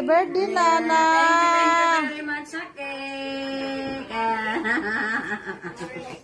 Happy birthday, Nana! Thank you very much sa cake.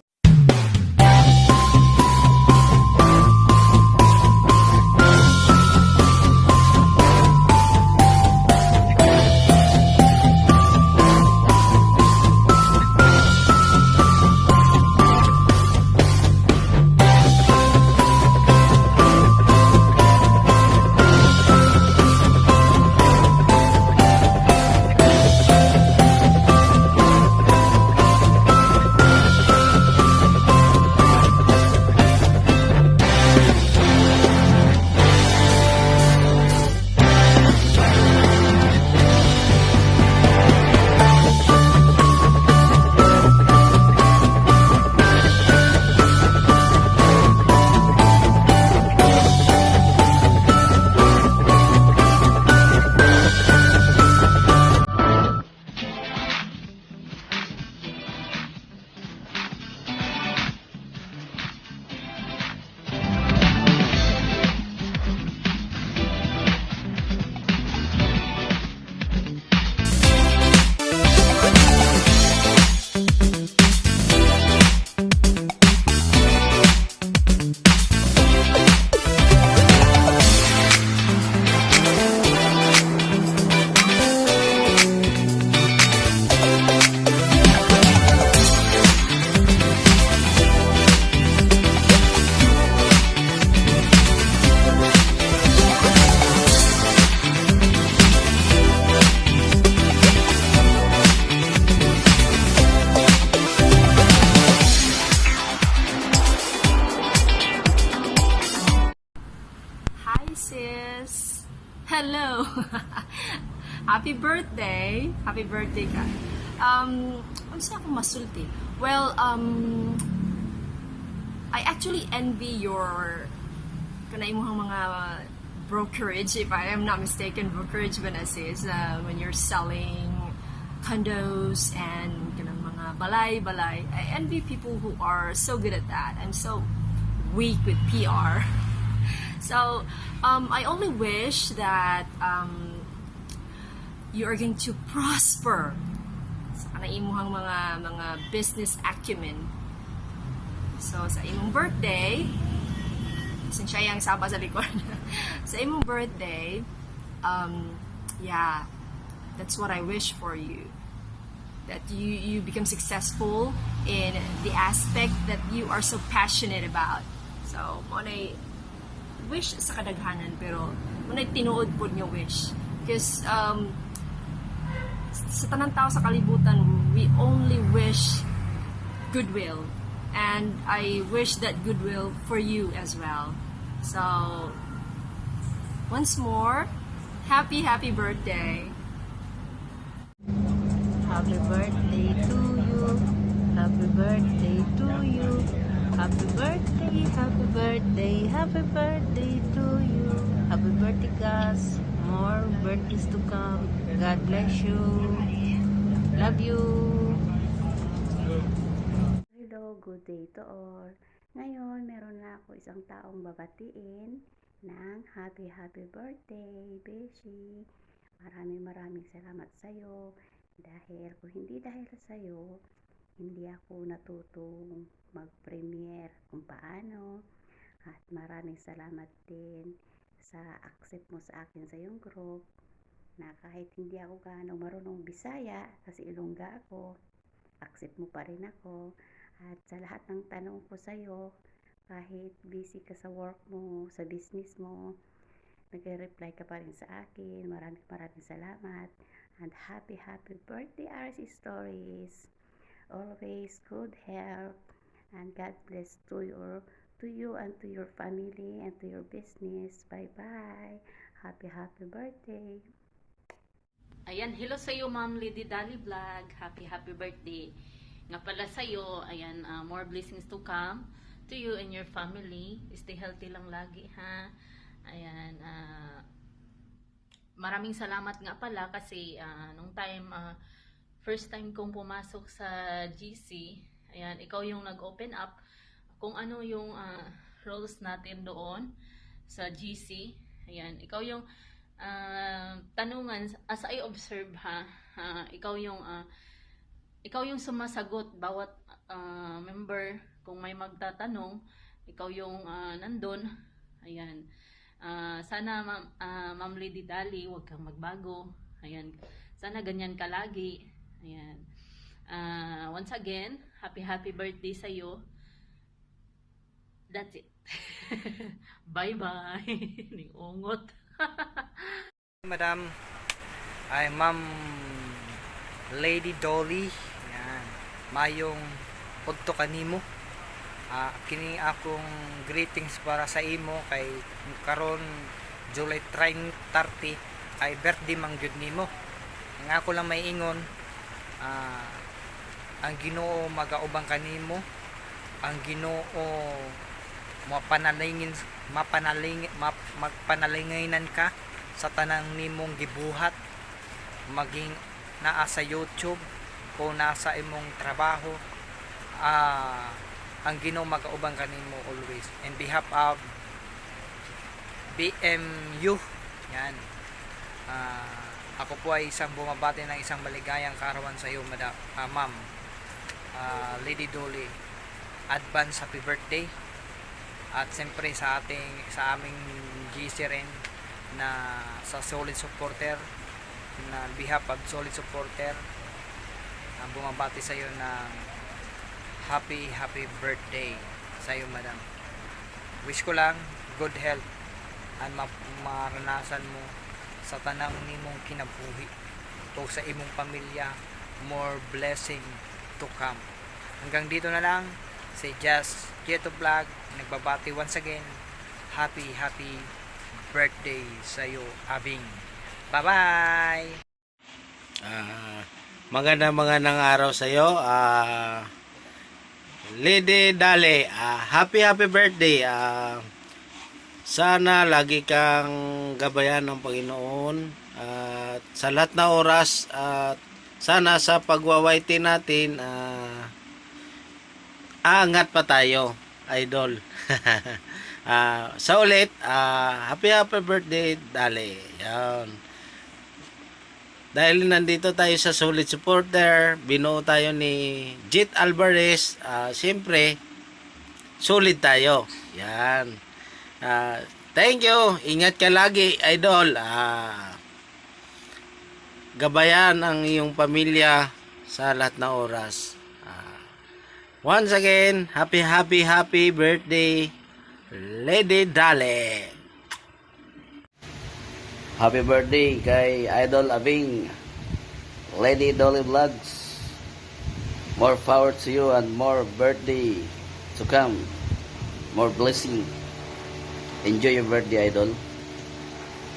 Happy birthday! Happy birthday ka. Um, ano siya ako masulti? Well, um, I actually envy your kanaimuhang mga brokerage, if I am not mistaken, brokerage ba na sis, uh, when you're selling condos and kanang mga balay-balay. I envy people who are so good at that. I'm so weak with PR. So, um, I only wish that um, you are going to prosper sa kanaimuhang mga mga business acumen. So, sa imong birthday, siya yung saba sa likod. sa imong birthday, um, yeah, that's what I wish for you. That you, you become successful in the aspect that you are so passionate about. So, mo na wish sa kadaghanan pero muna tinuod po niyo wish because um, sa tanang tao sa kalibutan we only wish goodwill and I wish that goodwill for you as well so once more happy happy birthday Happy birthday to you. Happy birthday to you. Happy birthday, happy birthday, happy birthday to you. Happy birthday, Gus. More birthdays to come. God bless you. Love you. Hello, good day to all. Ngayon, meron na ako isang taong babatiin ng happy happy birthday, Beshi. Maraming maraming salamat sa iyo dahil kung hindi dahil sa iyo, hindi ako natutong mag-premiere kung paano. At maraming salamat din sa accept mo sa akin sa iyong group na kahit hindi ako gaano marunong Bisaya kasi Ilongga ako, accept mo pa rin ako. At sa lahat ng tanong ko sa iyo, kahit busy ka sa work mo, sa business mo, nagre-reply ka pa rin sa akin. Maraming maraming salamat. And happy, happy birthday, RC Stories. Always good health. And God bless to your to you and to your family and to your business. Bye-bye. Happy, happy birthday. Ayan, hello sa iyo Ma'am Lady Dali Vlog. Happy happy birthday. Nga pala sa iyo, ayan, ah, more blessings to come to you and your family. Stay healthy lang lagi ha. Ayan, ah, maraming salamat nga pala kasi ah, nung time ah, first time kong pumasok sa GC, ayan, ikaw yung nag-open up kung ano yung ah, roles natin doon sa GC. Ayan, ikaw yung ah, tanungan as I observe ha, ah, ikaw yung ah, ikaw yung sumasagot bawat ah, member kung may magtatanong, ikaw yung ah, nandun. Ayan. Ah, sana ma'am ah, Ma'am Lady Dali, huwag kang magbago. Ayan. Sana ganyan ka lagi. Ayan. Ah, once again, happy happy birthday sa iyo. That's it. Bye-bye. Ning ungot. Madam, ay Ma'am Lady Dolly. Yan. Mayong pudto kanimo. Ah, kini akong greetings para sa imo kay karon July 30 ay birthday man gyud nimo. Ang ako lang may ingon ah, ang Ginoo magaubang kanimo. Ang Ginoo mapanalingin mapanaling map, magpanalinginan ka sa tanang nimong gibuhat. Maging naa sa YouTube o nasa imong trabaho. Ah ang Ginoo magaubang kanimo always. In behalf of BMU yan. Ah, ako po ay isang bumabati ng isang maligayang kaarawan sa iyo madam ah, ma'am. Ah, Lady Dolly advance happy birthday at siyempre sa ating sa aming GC rin na sa solid supporter na behalf of solid supporter na bumabati sa iyo ng happy happy birthday sa iyo madam. Wish ko lang good health at ma- maranasan mo sa tanang nimong kinabuhi. O sa imong pamilya more blessing to come. Hanggang dito na lang si Jazz Kieto Vlog nagbabati once again happy happy birthday sa iyo Abing bye bye Ah, maganda magandang araw sa iyo. Ah, Lady Dale, ah, happy happy birthday. Ah, sana lagi kang gabayan ng Panginoon at sa lahat na oras at sana sa pagwawaiti natin ah, aangat pa tayo, idol. Ah, sa ulit, ah, happy happy birthday, Dale. Yan. Dahil nandito tayo sa solid supporter, binuo tayo ni Jit Alvarez, ah, siyempre, solid tayo. Yan. Ah, thank you. Ingat ka lagi, idol. Ah, gabayan ang iyong pamilya sa lahat na oras. Once again, happy, happy, happy birthday, Lady Dale. Happy birthday kay Idol Abing, Lady Dolly Vlogs. More power to you and more birthday to come. More blessing. Enjoy your birthday, Idol.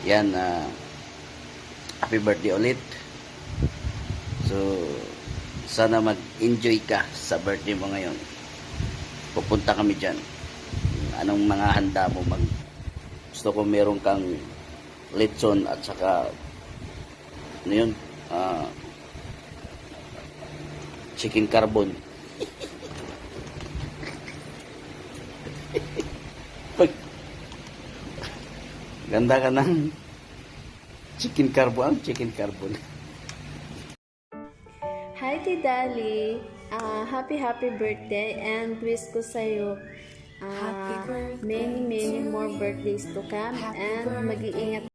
Yan, ah, happy birthday ulit. So, sana mag-enjoy ka sa birthday mo ngayon. Pupunta kami dyan. Anong mga handa mo mag gusto ko meron kang lechon at saka ano yun? Ah, chicken carbon. Pag ganda ka ng chicken carbon chicken carbon Hi, Tidali. Ah, happy, happy birthday and wish ko sa'yo ah, many, many more birthdays to come and mag-iingat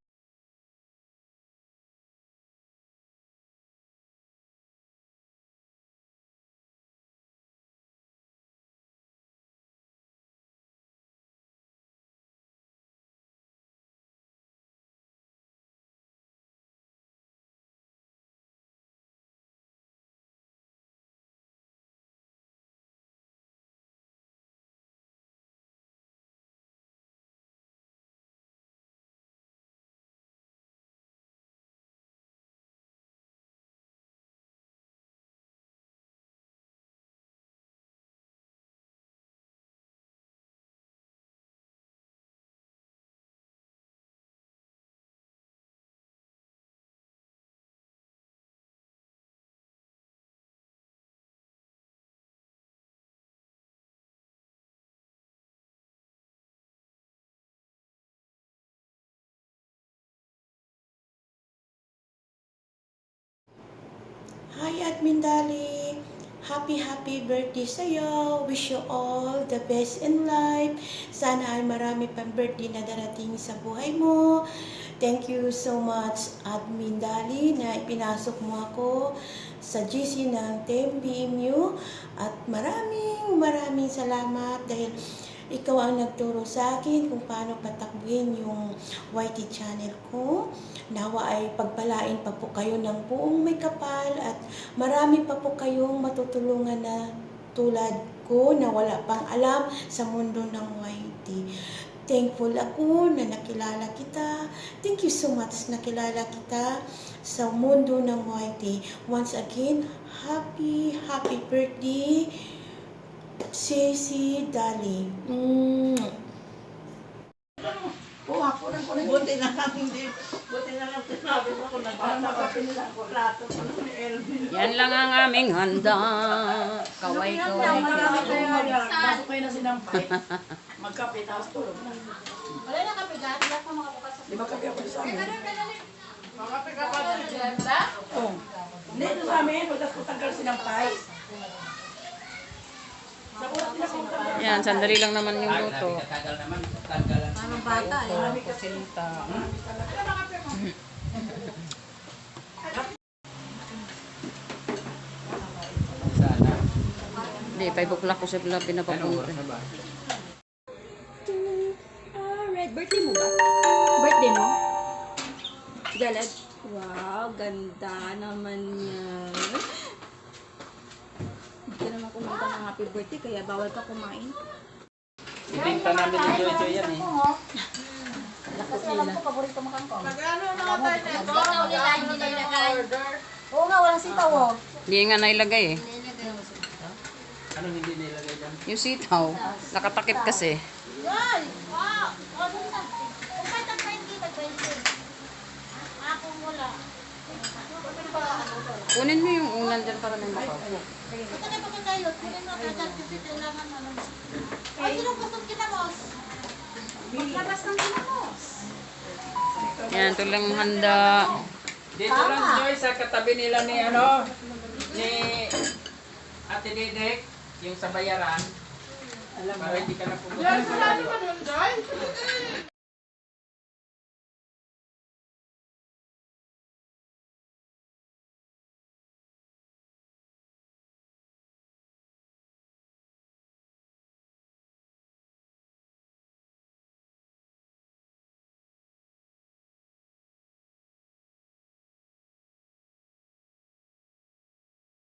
Hi, Admin Dali. Happy, happy birthday sa'yo. Wish you all the best in life. Sana ay marami pang birthday na darating sa buhay mo. Thank you so much, Admin Dali, na ipinasok mo ako sa GC ng TMBMU. At maraming, maraming salamat dahil ikaw ang nagturo sa akin kung paano patakbuhin yung YT channel ko. Nawa ay pagpalain pa po kayo ng buong may kapal at marami pa po kayong matutulungan na tulad ko na wala pang alam sa mundo ng YT. Thankful ako na nakilala kita. Thank you so much nakilala kita sa mundo ng YT. Once again, happy, happy birthday, Ceci Dali. Mm. Buti na lang hindi. Buti na lang sinabi mo kung nagbasa nila ko plato pa ni Elvin. Yan lang ang aming handa. Kaway, kaway, kaway. Bago kayo na sinampay. Magkape tapos tulog na. Wala na kape, gati ako makabukas sa Di ba kape ako sa amin? Makape ka pa Oo. Hindi, ito sa amin. Pagkas ko tanggal sinampay. Sa kulat nila kung tanggal. Yan, sandali lang naman yung luto. Tagal naman, tanggalan. Sana. Hindi, 5 o'clock ko siya pinapapunta. Alright, birthday mo ba? Birthday mo? Galad? Wow, ganda naman yan. Hindi ka naman kumanta ng happy birthday, kaya bawal ka kumain. Ibinta namin ni Jojo yan eh. Kasi alam ko, paborito mo kang kong. Oo nga, walang sitaw oh. Hindi nga nailagay eh. Ano hindi nilagay dyan? Yung sitaw, nakatakip kasi. Kunin mo yung unan dyan para may makaupo. Yan, ito lang ang handa. Dito lang Joy, sa katabi nila ni ano, ni Ate Didek, yung sa bayaran. Para hindi ka na pumunta sa layo.